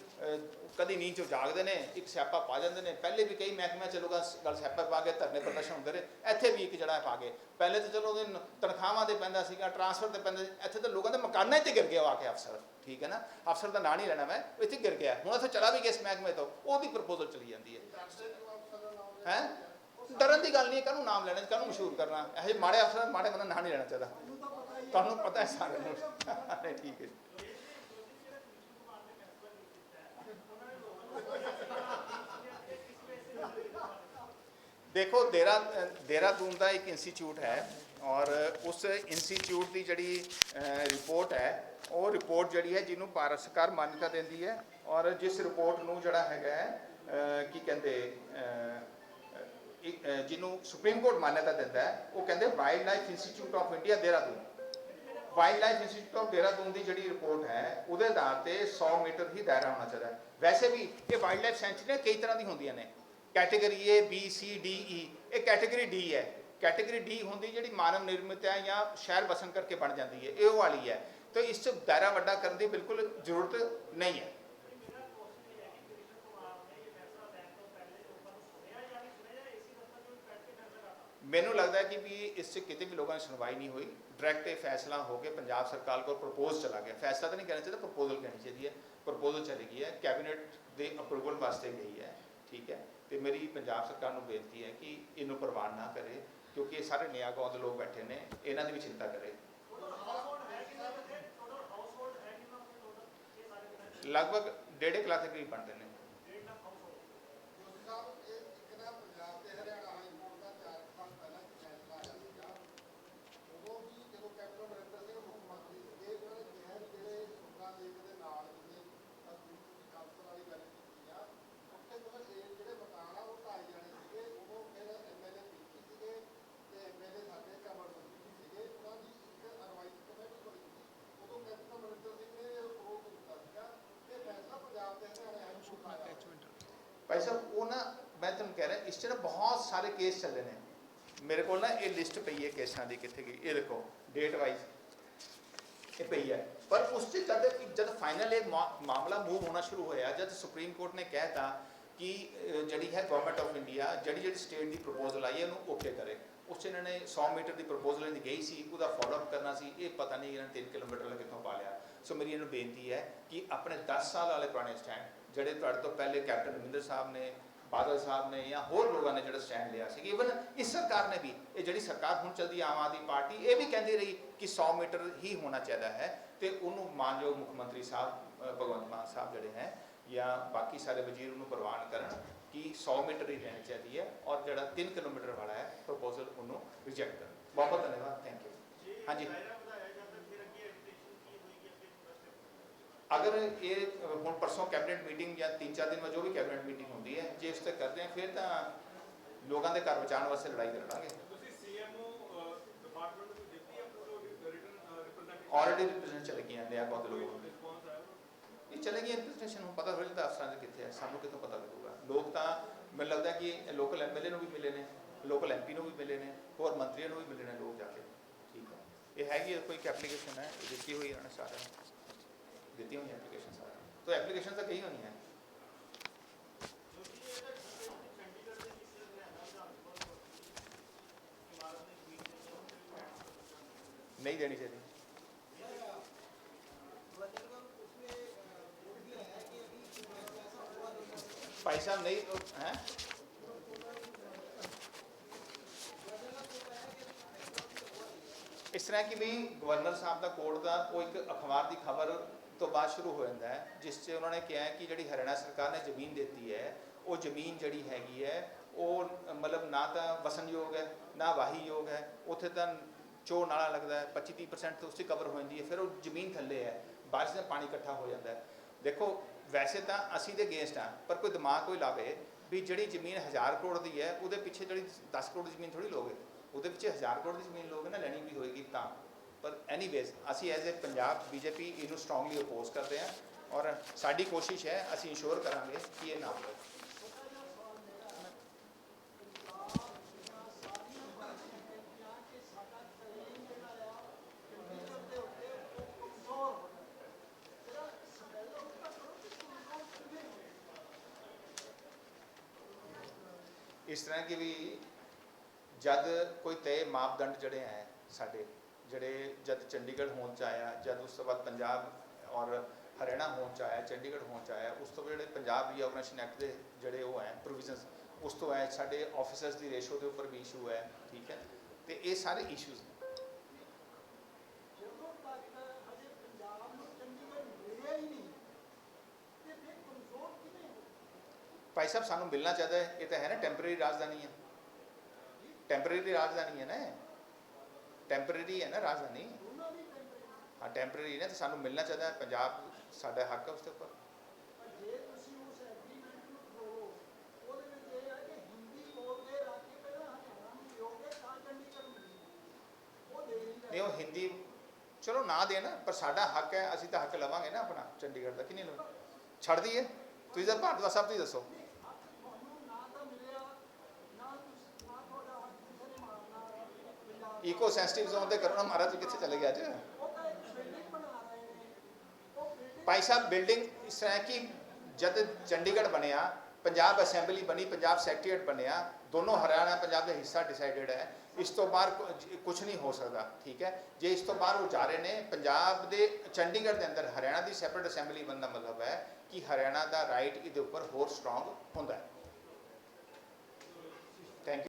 ਕਦੀ ਨੀਂਦ ਚੋਂ ਜਾਗਦੇ ਨੇ ਇੱਕ ਸਿਆਪਾ ਪਾ ਜਾਂਦੇ ਨੇ। ਪਹਿਲੇ ਵੀ ਕਈ ਮਹਿਕਮਿਆਂ ਚ ਲੋਕਾਂ ਸ- ਗੱਲ ਸਿਆਪਾ ਪਾ ਕੇ ਧਰਨੇ ਪ੍ਰਦਰਸ਼ਨ ਹੁੰਦੇ ਰਹੇ। ਇੱਥੇ ਵੀ ਇੱਕ ਜਿਹੜਾ ਪਾ ਗਏ। ਪਹਿਲੇ ਤਾਂ ਚਲੋ ਉਹਦੇ ਤਨਖਾਹਾਂ ਤੇ ਪੈਂਦਾ ਸੀਗਾ ਟਰਾਂਸਫਰ ਤੇ ਪੈਂਦਾ ਇੱਥੇ ਤਾਂ ਲੋਕਾਂ ਦੇ ਮਕਾਨਾਂ 'ਤੇ ਗਿਰ ਗਿਆ ਉਹ ਆ ਕੇ ਅਫਸਰ। ਠੀਕ ਹੈ ਨਾ? ਅਫਸਰ ਦਾ ਨਾਂ ਨਹੀਂ ਲੈਣਾ ਮੈਂ ਉਹ ਇੱਥੇ ਗਿਰ ਗਿਆ। ਹੁਣ ਇੱਥੇ ਚਲਾ ਵੀ ਗਿਆ ਇਸ ਮਹਿਕਮੇ ਤੋਂ। ਉਹਦੀ ਪ੍ਰਪੋਜ਼ਲ ਚਲੀ ਜਾਂਦੀ ਹੈ। ਹੈ? ਡਰਨ ਦੀ ਗੱਲ ਨਹੀਂ ਹੈ, ਕਾਹਨੂੰ ਨਾਮ ਲੈਣਾ, ਕਾਹਨੂੰ ਮਸ਼ਹੂਰ ਕਰਨਾ? ਇਹੋ ਜਿਹੇ ਮਾੜੇ ਅਫਸਰ ਮਾੜੇ ਬੰਦਾ ਨਾਂ ਨਹੀਂ ਲੈਣਾ ਚਾਹੀਦਾ। ਤੁਹਾਨੂੰ ਪਤਾ ਹੈ ਸਾਰਿਆਂ ਨੂੰ। ਠੀਕ ਹੈ ਦੇਖੋ ਦੇਰਾ ਦੇਹਰਾਦੂਨ ਦਾ ਇੱਕ ਇੰਸਟੀਚਿਊਟ ਹੈ ਔਰ ਉਸ ਇੰਸਟੀਚਿਊਟ ਦੀ ਜਿਹੜੀ ਰਿਪੋਰਟ ਹੈ, ਉਹ ਰਿਪੋਰਟ ਜਿਹੜੀ ਹੈ ਜਿਹਨੂੰ ਭਾਰਤ ਸਰਕਾਰ ਮਾਨਤਾ ਦਿੰਦੀ ਹੈ ਔਰ ਜਿਸ ਰਿਪੋਰਟ ਨੂੰ ਜਿਹੜਾ ਹੈਗਾ ਕੀ ਕਹਿੰਦੇ ਜਿਹਨੂੰ ਸੁਪਰੀਮ ਕੋਰਟ ਮਾਨਤਾ ਦਿੰਦਾ ਹੈ, ਉਹ ਕਹਿੰਦੇ wildlife institute of India Dehradun wildlife institute of Dehradun ਦੀ ਜਿਹੜੀ ਰਿਪੋਰਟ ਹੈ, ਉਹਦੇ ਆਧਾਰ ਤੇ 100 ਮੀਟਰ ਹੀ ਦਾਇਰਾ ਹੋਣਾ ਚਾਹੀਦਾ ਹੈ। ਵੈਸੇ ਵੀ ਇਹ ਵਾਈਲਡ ਲਾਈਫ ਸੈਂਚਰੀਆਂ ਕਈ ਤਰ੍ਹਾਂ ਦੀ ਹੁੰਦੀਆਂ ਨੇ। Category A, B, C, D E ਇਹ ਕੈਟਾਗਰੀ D ਹੈ। ਕੈਟਾਗਰੀ D ਹੁੰਦੀ ਜਿਹੜੀ ਮਾਨਵ ਨਿਰਮਿਤ ਹੈ ਜਾਂ ਸ਼ਹਿਰ ਵਸਣ ਕਰਕੇ ਬਣ ਜਾਂਦੀ ਹੈ, ਇਹ ਉਹ ਵਾਲੀ ਹੈ। ਤਾਂ ਇਸ ਚ ਦਾਇਰਾ ਵੱਡਾ ਕਰਨ ਦੀ ਬਿਲਕੁਲ ਜ਼ਰੂਰਤ ਨਹੀਂ ਹੈ। ਮੈਨੂੰ ਲੱਗਦਾ ਹੈ ਕਿ ਵੀ ਇਸ 'ਚ ਕਿਤੇ ਵੀ ਲੋਕਾਂ ਦੀ ਸੁਣਵਾਈ ਨਹੀਂ ਹੋਈ। ਡਾਇਰੈਕਟ ਇਹ ਫੈਸਲਾ ਹੋ ਕੇ ਪੰਜਾਬ ਸਰਕਾਰ ਕੋਲ ਪ੍ਰਪੋਜ਼ ਚਲਾ ਗਿਆ। ਫੈਸਲਾ ਤਾਂ ਨਹੀਂ ਕਹਿਣਾ ਚਾਹੀਦਾ ਪ੍ਰਪੋਜ਼ਲ ਕਹਿਣੀ ਚਾਹੀਦੀ ਹੈ। ਪ੍ਰਪੋਜ਼ਲ ਚਲੀ ਗਈ ਹੈ ਕੈਬਨਿਟ ਦੇ ਅਪਰੂਵਲ ਵਾਸਤੇ ਗਈ ਹੈ, ਠੀਕ ਹੈ। ਤੇ ਮੇਰੀ ਪੰਜਾਬ ਸਰਕਾਰ ਨੂੰ ਬੇਨਤੀ ਹੈ ਕਿ ਇਹਨੂੰ ਪ੍ਰਵਾਨ ਨਾ ਕਰੇ, ਕਿਉਂਕਿ ਇਹ ਸਾਰੇ ਨਿਆਂ ਗਾਉਂ ਲੋਕ ਬੈਠੇ ਨੇ, ਇਹਨਾਂ ਦੀ ਵੀ ਚਿੰਤਾ ਕਰੇ। ਲਗਭਗ ਡੇਢ ਇੱਕ ਲੱਖ ਦੇ ਕਰੀਬ ਬਣਦੇ ਨੇ ਸਾਹਿਬ ਇਹ ਇੱਕ ਨਾ ਪੰਜਾਬ ਤੇ ਹਰਿਆਣਾ ਹਾਈ ਕੋਰਟ ਦਾ ਚਾਰ ਕੁ ਸਾਲ ਪਹਿਲਾਂ ਇੱਕ ਫੈਸਲਾ ਆਇਆ ਸੀਗਾ ਉਦੋਂ ਵੀ ਜਦੋਂ ਕੈਪਟਨ ਅਮਰਿੰਦਰ ਸਿੰਘ ਮੁੱਖ ਮੰਤਰੀ ਸੀਗੇ ਉਹਨਾਂ ਨੇ ਕਿਹਾ ਵੀ ਜਿਹੜੇ ਸੁਖਨਾ ਲੇਕ ਦੇ ਨਾਲ ਜਿਹੜੇ ਅਸੂਲ ਕਾਂਸਲ ਵਾਲੀ ਗੱਲ ਕੀਤੀ ਆ ਉੱਥੇ ਮਤਲਬ ਇਹ ਜਿਹੜੇ ਮਕਾਨ ਆ ਉਹ ਢਾਈ ਜਾਣੇ ਸੀਗੇ ਉਦੋਂ ਫਿਰ ਐਮਐਲਏ ਪੀਪੀ ਸੀਗੇ ਤੇ ਐਮਐਲਏ ਸਾਡੇ ਕਮਰ ਸਿੰਘ ਸੀਗੇ ਉਹਨਾਂ ਦੀ ਇੱਕ ਅਡਵਾਈਸ ਕਮੇਟੀ ਬਣੀ ਸੀ ਉਦੋਂ ਕੈਪਟਨ ਅਮਰਿੰਦਰ ਸਿੰਘ ਨੇ ਰੋਕ ਦਿੱਤਾ ਸੀਗਾ ਕਿ ਫੈਸਲਾ ਪੰਜਾਬ ਤੇ ਹਰਿਆਣਾ ਹਾਈ ਕੋਰਟ ਦਾ ਆਇਆ ਭਾਈ ਸਾਹਿਬ ਉਹ ਨਾ ਮੈਂ ਤੁਹਾਨੂੰ ਕਹਿ ਰਿਹਾ ਇਸ 'ਚ ਨਾ ਬਹੁਤ ਸਾਰੇ ਕੇਸ ਚੱਲੇ ਨੇ ਮੇਰੇ ਕੋਲ ਨਾ ਇਹ ਲਿਸਟ ਪਈ ਹੈ ਕੇਸਾਂ ਦੀ ਕਿੱਥੇ ਗਈ? ਇਹ ਦੇਖੋ ਡੇਟ ਵਾਈਜ਼ ਇਹ ਪਈ ਹੈ। ਪਰ ਉਸ 'ਚ ਜਦ ਜਦ ਫਾਈਨਲ ਇਹ ਮਾਮਲਾ ਮੂਵ ਹੋਣਾ ਸ਼ੁਰੂ ਹੋਇਆ, ਜਦ ਸੁਪਰੀਮ ਕੋਰਟ ਨੇ ਕਹਿਤਾ ਕਿ ਜਿਹੜੀ ਹੈ ਗਵਰਨਮੈਂਟ ਆਫ ਇੰਡੀਆ ਜਿਹੜੀ ਜਿਹੜੀ ਸਟੇਟ ਦੀ ਪ੍ਰਪੋਜ਼ਲ ਆਈ ਹੈ, ਉਹਨੂੰ ਓਕੇ ਕਰੇ। ਉਸ 'ਚ ਇਹਨਾਂ ਨੇ 100 ਮੀਟਰ ਦੀ ਪ੍ਰਪੋਜ਼ਲ ਇਹਦੀ ਗਈ ਸੀ, ਉਹਦਾ ਫਾਲੋ ਅਪ ਕਰਨਾ ਸੀ। ਇਹ ਪਤਾ ਨਹੀਂ ਇਹਨਾਂ ਨੇ 3 ਕਿਲੋਮੀਟਰ ਵਾਲਾ ਕਿੱਥੋਂ ਪਾ ਲਿਆ। ਸੋ ਮੇਰੀ ਇਹਨੂੰ ਬੇਨਤੀ ਹੈ ਕਿ ਆਪਣੇ 10 ਸਾਲ ਵਾਲੇ ਪੁਰਾਣੇ ਸਟੈਂਡ ਜਿਹੜੇ ਤੁਹਾਡੇ ਤੋਂ ਪਹਿਲੇ ਕੈਪਟਨ ਅਮਰਿੰਦਰ ਸਾਹਿਬ ਨੇ ਬਾਦਲ ਸਾਹਿਬ ਨੇ ਜਾਂ ਹੋਰ ਲੋਕਾਂ ਨੇ ਜਿਹੜਾ ਸਟੈਂਡ ਲਿਆ ਸੀ ਇਵਨ ਇਸ ਸਰਕਾਰ ਨੇ ਵੀ, ਇਹ ਜਿਹੜੀ ਸਰਕਾਰ ਹੁਣ ਚੱਲਦੀ ਆਮ ਆਦਮੀ ਪਾਰਟੀ, ਇਹ ਵੀ ਕਹਿੰਦੀ ਰਹੀ ਕਿ 100 ਮੀਟਰ ਹੀ ਹੋਣਾ ਚਾਹੀਦਾ ਹੈ ਤੇ ਉਹਨੂੰ ਮਾਨਯੋਗ ਮੁੱਖ ਮੰਤਰੀ ਸਾਹਿਬ ਭਗਵੰਤ ਮਾਨ ਸਾਹਿਬ ਜਿਹੜੇ ਹੈ ਜਾਂ ਬਾਕੀ ਸਾਰੇ ਵਜ਼ੀਰ ਉਹਨੂੰ ਪ੍ਰਵਾਨ ਕਰਨ ਕਿ 100 ਮੀਟਰ ਹੀ ਰਹਿਣੀ ਚਾਹੀਦੀ ਹੈ ਔਰ ਜਿਹੜਾ 3 ਕਿਲੋਮੀਟਰ ਵਾਲਾ ਹੈ ਪ੍ਰਪੋਜ਼ਲ ਉਹਨੂੰ ਰਿਜੈਕਟ ਕਰਨ। ਬਹੁਤ ਬਹੁਤ ਧੰਨਵਾਦ ਥੈਂਕ ਯੂ ਹਾਂਜੀ। ਅਗਰ ਇਹ ਹੁਣ ਪਰਸੋਂ ਕੈਬਨਿਟ ਮੀਟਿੰਗ ਜਾਂ 3-4 ਦਿਨ ਬਾਅਦ ਜੋ ਵੀ ਕੈਬਨਿਟ ਮੀਟਿੰਗ ਹੁੰਦੀ ਹੈ ਜੇ ਇਸ ਤੇ ਕਰਦੇ ਆ ਫਿਰ ਤਾਂ ਲੋਕਾਂ ਦੇ ਘਰ ਬਚਾਉਣ ਵਾਸਤੇ ਲੜਾਈ ਲੜਾਂਗੇ। ਤੁਸੀਂ ਸੀਐਮਓ ਡਿਪਾਰਟਮੈਂਟ ਨੂੰ ਦਿੱਤੀ ਆਪਣੀ ਰਿਟਰਨ ਰਿਪਰੈਜ਼ੈਂਟੇਟਿਵ ਆਲਰੇਡੀ ਰਿਪਰੈਜ਼ੈਂਟ ਚਲੇ ਗਈਆਂ ਨੇ ਬਹੁਤ ਲੋਕਾਂ ਇਹ ਚਲੇ ਗਈਆਂ ਰਿਪਰੈਜ਼ੈਂਟੇਸ਼ਨ ਨੂੰ ਪਤਾ ਹੋਵੇ ਤਾਂ ਅਫਸਰਾਂ ਦੇ ਕਿੱਥੇ ਹੈ ਸਾਨੂੰ ਕਿੱਥੋਂ ਪਤਾ ਲੱਗੂਗਾ। ਲੋਕ ਤਾਂ ਮੈਨੂੰ ਲੱਗਦਾ ਕਿ ਲੋਕਲ ਐਮਐਲਏ ਨੂੰ ਵੀ ਮਿਲੇ ਨੇ ਲੋਕਲ ਐਮਪੀ ਨੂੰ ਵੀ ਮਿਲੇ ਨੇ ਹੋਰ ਮੰਤਰੀਆਂ ਨੂੰ ਵੀ ਮਿਲੇ ਨੇ ਲੋਕ ਜਾ ਕੇ। ਠੀਕ ਹੈ ਇਹ ਹੈਗੀ ਹੈ, ਕੋਈ ਐਪਲੀਕੇਸ਼ਨ ਹੈ ਦਿੱਤੀ ਹੋਈ ਹੈ ਉਹਨਾਂ ਨੇ ਸਾਰਿਆਂ ਨੂੰ। ਦਿੱਤੀ ਹੋਈ ਐਪਲੀਕੇਸ਼ਨ ਸਾਰਿਆਂ ਨੂੰ। ਤਾਂ ਐਪਲੀਕੇਸ਼ਨ ਤਾਂ ਕਈ ਹੋਣੀਆਂ। ਨਹੀਂ ਦੇਣੀ ਚਾਹੀਦੀ। ਭਾਈ ਸਾਹਿਬ ਨਹੀਂ, ਹੈ? ਇਸ ਤਰ੍ਹਾਂ ਕਿ ਵੀ ਗਵਰਨਰ ਸਾਹਿਬ ਦਾ ਕੋਰਟ ਦਾ ਉਹ ਇੱਕ ਅਖਬਾਰ ਦੀ ਖਬਰ ਤੋਂ ਬਾਅਦ ਸ਼ੁਰੂ ਹੋ ਜਾਂਦਾ ਹੈ, ਜਿਸ 'ਚ ਉਹਨਾਂ ਨੇ ਕਿਹਾ ਕਿ ਜਿਹੜੀ ਹਰਿਆਣਾ ਸਰਕਾਰ ਨੇ ਜ਼ਮੀਨ ਦਿੱਤੀ ਹੈ, ਉਹ ਜ਼ਮੀਨ ਜਿਹੜੀ ਹੈਗੀ ਹੈ, ਉਹ ਮਤਲਬ ਨਾ ਤਾਂ ਵਸਣਯੋਗ ਹੈ, ਨਾ ਵਾਹੀਯੋਗ ਹੈ, ਉੱਥੇ ਤਾਂ ਚੋਰ ਨਾਲਾ ਲੱਗਦਾ ਹੈ 25-30% ਤੋਂ ਉਸ ਕਵਰ ਹੋ ਜਾਂਦੀ ਹੈ, ਫਿਰ ਉਹ ਜ਼ਮੀਨ ਥੱਲੇ ਹੈ, ਬਾਰਿਸ਼ ਦਾ ਪਾਣੀ ਇਕੱਠਾ ਹੋ ਜਾਂਦਾ ਹੈ। ਦੇਖੋ, ਵੈਸੇ ਤਾਂ ਅਸੀਂ ਦੇ ਅਗੇਂਸਟ ਆ ਪਰ ਕੋਈ ਦਿਮਾਗ ਕੋਈ ਲਾਵੇ ਵੀ ਜਿਹੜੀ ਜ਼ਮੀਨ 1000 ਕਰੋੜ ਦੀ ਹੈ, ਉਹਦੇ ਪਿੱਛੇ ਜਿਹੜੀ 10 ਕਰੋੜ ਦੀ ਜ਼ਮੀਨ ਥੋੜੀ ਲੋਗੇ ਉਹਦੇ ਪਿੱਛੇ 1000 ਕਰੋੜ ਦੀ ਜ਼ਮੀਨ ਲੋਗੇ ਨਾ, ਲੈਣੀ ਵੀ ਹੋਏਗੀ ਤਾਂ। ਪਰ ਐਨੀਵੇਜ਼ ਅਸੀਂ ਐਜ਼ ਅ ਪੰਜਾਬ ਬੀਜੇਪੀ ਇਹਨੂੰ ਸਟਰੋਂਗਲੀ ਅਪੋਜ਼ ਕਰਦੇ ਹਾਂ ਔਰ ਸਾਡੀ ਕੋਸ਼ਿਸ਼ ਹੈ, ਅਸੀਂ ਇੰਸ਼ੋਰ ਕਰਾਂਗੇ ਕਿ ਇਹ ਨਾ ਹੋਵੇ। ਜਦ ਕੋਈ ਤੈਅ ਮਾਪਦੰਡ ਜਿਹੜੇ ਹੈ ਸਾਡੇ ਜਿਹੜੇ ਜਦ ਚੰਡੀਗੜ੍ਹ ਹੋਂਦ ਚ ਆਇਆ ਜਦ ਉਸ ਤੋਂ ਬਾਅਦ ਪੰਜਾਬ ਔਰ ਹਰਿਆਣਾ ਹੋਂਦ ਚ ਆਇਆ ਚੰਡੀਗੜ੍ਹ ਹੋਂਦ ਚ ਆਇਆ ਉਸ ਤੋਂ ਬਾਅਦ ਜਿਹੜੇ ਪੰਜਾਬ ਰੀਆਰਗਨਾਈਜੇਸ਼ਨ ਐਕਟ ਦੇ ਜਿਹੜੇ ਉਹ ਹੈ ਪ੍ਰੋਵੀਜ਼ਨਸ ਉਸ ਤੋਂ ਹੈ ਸਾਡੇ ਆਫੀਸਰਸ ਦੀ ਰੇਸ਼ੋ ਦੇ ਉੱਪਰ ਵੀ ਇਸ਼ੂ ਹੈ ਠੀਕ ਹੈ? ਤੇ ਇਹ ਸਾਰੇ ਇਸ਼ੂਜ਼ ਨੇ। ਤੇ ਭਾਈ ਸਾਹਿਬ ਸਾਨੂੰ ਮਿਲਣਾ ਚਾਹੀਦਾ ਹੈ ਇਹ ਤਾਂ ਹੈ ਨਾ ਟੈਂਪਰੇਰੀ ਰਾਜਧਾਨੀ ਹੈ। ਟੈਂਪਰੇਰੀ ਰਾਜਧਾਨੀ ਹੈ ਨਾ ਟੈਂਪਰੇਰੀ ਹੈ ਨਾ ਰਾਜਧਾਨੀ। ਹਾਂ ਟੈਂਪਰੇਰੀ ਨੇ ਤਾਂ ਸਾਨੂੰ ਮਿਲਣਾ ਚਾਹੀਦਾ ਪੰਜਾਬ ਸਾਡਾ ਹੱਕ ਹੈ ਉਸ ਦੇ ਉੱਪਰ। ਨਹੀਂ, ਉਹ ਹਿੰਦੀ, ਚਲੋ ਨਾ ਦੇਣ ਪਰ ਸਾਡਾ ਹੱਕ ਹੈ, ਅਸੀਂ ਤਾਂ ਹੱਕ ਲਵਾਂਗੇ ਨਾ ਆਪਣਾ। ਚੰਡੀਗੜ੍ਹ ਦਾ ਕਿ ਨਹੀਂ ਲਵਾਂਗੇ ਛੱਡ ਦਈਏ। ਤੁਸੀਂ ਤਾਂ ਭਾਰਤ ਦਾ ਸਭ ਤੁਸੀਂ ਦੱਸੋ ਹੱਕ ਤੁਹਾਨੂੰ ਨਾ ਤਾਂ ਮਿਲਿਆ ਨਾ ਤੁਸੀਂ ਨਾ ਤੁਹਾਡਾ ਹੱਕ ਕਿਸੇ ਨੇ ਮਾਰਨਾ ਪੰਜਾਬ ਈਕੋ ਸੈਂਸਿਟਿਵ ਜ਼ੋਨ ਤੇ ਕਰੋ ਨਾ ਮਹਾਰਾਜ ਕਿੱਥੇ ਚਲੇ ਗਿਆ ਅੱਜ? ਭਾਈ ਸਾਹਿਬ ਬਿਲਡਿੰਗ ਇਸ ਤਰ੍ਹਾਂ ਕਿ ਜਦ ਚੰਡੀਗੜ੍ਹ ਬਣਿਆ, ਪੰਜਾਬ ਅਸੈਂਬਲੀ ਬਣੀ, ਪੰਜਾਬ ਸੈਕਟਰੀਏਟ ਬਣਿਆ, ਦੋਨੋਂ ਹਰਿਆਣਾ, ਪੰਜਾਬ ਦਾ ਹਿੱਸਾ ਡਿਸਾਈਡਡ ਹੈ। ਇਸ ਤੋਂ ਬਾਹਰ ਕੁਝ ਨਹੀਂ ਹੋ ਸਕਦਾ, ਠੀਕ ਹੈ? ਜੇ ਇਸ ਤੋਂ ਬਾਹਰ ਉਹ ਜਾ ਰਹੇ ਨੇ, ਪੰਜਾਬ ਦੇ ਚੰਡੀਗੜ੍ਹ ਦੇ ਅੰਦਰ ਹਰਿਆਣਾ ਦੀ ਸੈਪਰੇਟ ਅਸੈਂਬਲੀ ਬਣਨ ਦਾ ਮਤਲਬ ਹੈ ਕਿ ਹਰਿਆਣਾ ਦਾ ਰਾਈਟ ਇਹਦੇ ਉੱਪਰ ਹੋਰ ਸਟਰੋਂਗ ਹੁੰਦਾ ਹੈ।